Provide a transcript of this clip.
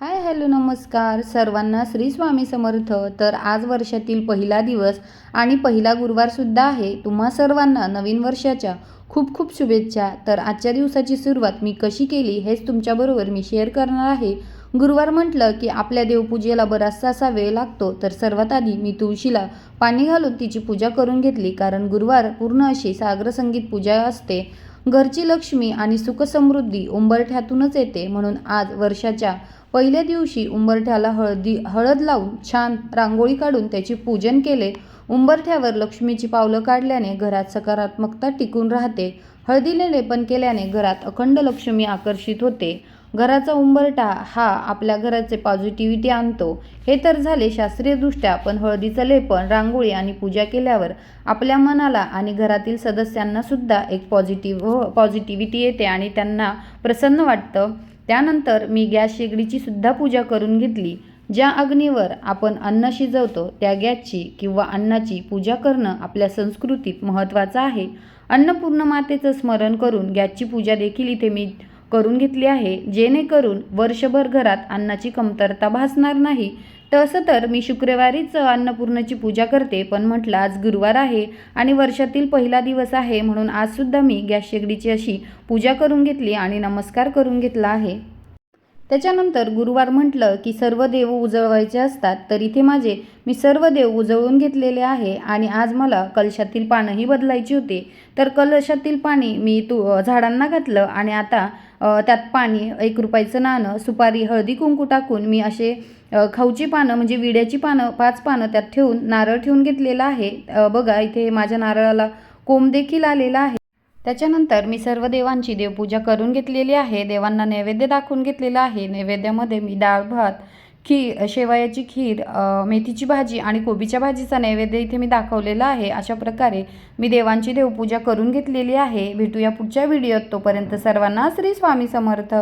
Hi hello नमस्कार. सर्वांना श्री स्वामी समर्थ. तर आज वर्षातील पहिला दिवस आणि पहिला गुरुवारसुद्धा आहे. तुम्हा सर्वांना नवीन वर्षाच्या खूप खूप शुभेच्छा. तर आजच्या दिवसाची सुरुवात मी कशी केली हेच तुमच्याबरोबर मी शेअर करणार आहे. गुरुवार म्हटलं की आपल्या देवपूजेला बराचसा असा वेळ लागतो. तर सर्वात आधी मी तुळशीला पाणी घालून तिची पूजा करून घेतली. कारण गुरुवार पूर्ण अशी सागर संगीत पूजा असते. घरची लक्ष्मी आणि सुखसमृद्धी उंबरठ्यातूनच येते म्हणून आज वर्षाच्या पहिल्या दिवशी उंबरठ्याला हळदी हळद लावून छान रांगोळी काढून त्याचे पूजन केले. उंबरठ्यावर लक्ष्मीची पावलं काढल्याने घरात सकारात्मकता टिकून राहते. हळदीने लेपन केल्याने घरात अखंड लक्ष्मी आकर्षित होते. घराचा उंबरठा हा आपल्या घराचे पॉझिटिव्हिटी आणतो. हे तर झाले शास्त्रीयदृष्ट्या पण हळदीचं लेपन रांगोळी आणि पूजा केल्यावर आपल्या मनाला आणि घरातील सदस्यांना सुद्धा एक पॉझिटिव्ह हो, पॉझिटिव्हिटी येते आणि त्यांना प्रसन्न वाटतं. त्यानंतर मी गॅस शेगडीची सुद्धा पूजा करून घेतली ज्या अग्नीवर आपण अन्न शिजवतो त्या गॅसची किंवा अन्नाची पूजा करणं आपल्या संस्कृतीत महत्त्वाचं आहे. अन्नपूर्ण मातेचं स्मरण करून गॅसची पूजा देखील इथे मी करून घेतली आहे. जेणेकरून वर्षभर घरात अन्नाची कमतरता भासणार नाही. तसं तर मी शुक्रवारीच अन्नपूर्णाची पूजा करते पण म्हटलं आज गुरुवार आहे आणि वर्षातील पहिला दिवस आहे म्हणून आजसुद्धा मी गॅस शेगडीची अशी पूजा करून घेतली आणि नमस्कार करून घेतला आहे. त्याच्यानंतर गुरुवार म्हटलं की सर्व देव उजळवायचे असतात तर इथे माझे मी सर्व देव उजळून घेतलेले आहे आणि आज मला कलशातील पानंही बदलायची होती. तर कलशातील पाणी मी तू झाडांना घातलं आणि आता त्यात पाणी एक रुपयाचं नाणं सुपारी हळदी कुंकू टाकून मी असे खाऊची पानं म्हणजे विड्याची पानं पाच पानं त्यात ठेवून नारळ ठेवून घेतलेला आहे. बघा इथे माझ्या नारळाला कोंब देखील आलेला आहे. त्याच्यानंतर मी सर्व देवांची देवपूजा करून घेतलेली आहे. देवांना नैवेद्य दाखवून घेतलेला आहे. नैवेद्यामध्ये मी डाळ भात खीर शेवयाची खीर मेथीची भाजी आणि कोबीच्या भाजीचा नैवेद्य इथे मी दाखवलेला आहे. अशा प्रकारे मी देवांची देवपूजा करून घेतलेली आहे. भेटूया पुढच्या व्हिडिओत. तोपर्यंत सर्वांना श्री स्वामी समर्थ.